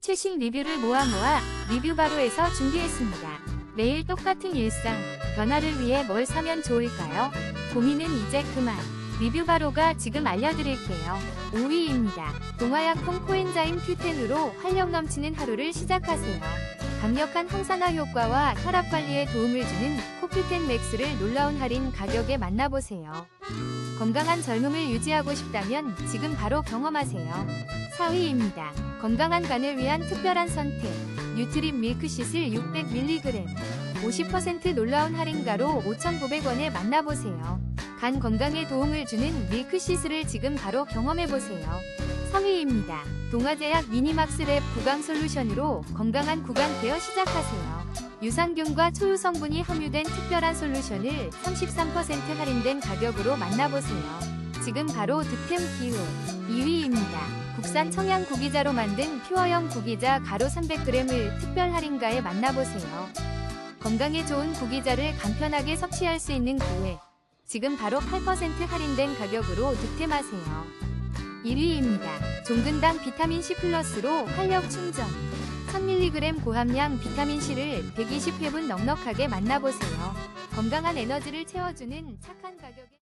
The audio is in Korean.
최신 리뷰를 모아 모아 리뷰 바로에서 준비했습니다. 매일 똑같은 일상, 변화를 위해 뭘 사면 좋을까요? 고민은 이제 그만. 리뷰 바로가 지금 알려드릴게요. 5위입니다. 동화약품 코엔자임 Q10으로 활력 넘치는 하루를 시작하세요. 강력한 항산화 효과와 혈압 관리에 도움을 주는 코큐텐 맥스를 놀라운 할인 가격에 만나보세요. 건강한 젊음을 유지하고 싶다면 지금 바로 경험하세요. 4위입니다. 건강한 간을 위한 특별한 선택. 뉴트립 밀크시슬 600mg. 50% 놀라운 할인가로 5,900원에 만나보세요. 간 건강에 도움을 주는 밀크시슬을 지금 바로 경험해보세요. 3위입니다. 동아제약 미니막스랩 구강 솔루션으로 건강한 구강 케어 시작하세요. 유산균과 초유 성분이 함유된 특별한 솔루션을 33% 할인된 가격으로 만나보세요. 지금 바로 득템 기후 2위입니다. 국산 청양 구기자로 만든 퓨어형 구기자 가루 300g을 특별 할인가에 만나보세요. 건강에 좋은 구기자를 간편하게 섭취할 수 있는 기회. 지금 바로 8% 할인된 가격으로 득템하세요. 1위입니다. 종근당 비타민C 플러스로 활력 충전. 1000mg 고함량 비타민C를 120회분 넉넉하게 만나보세요. 건강한 에너지를 채워주는 착한 가격에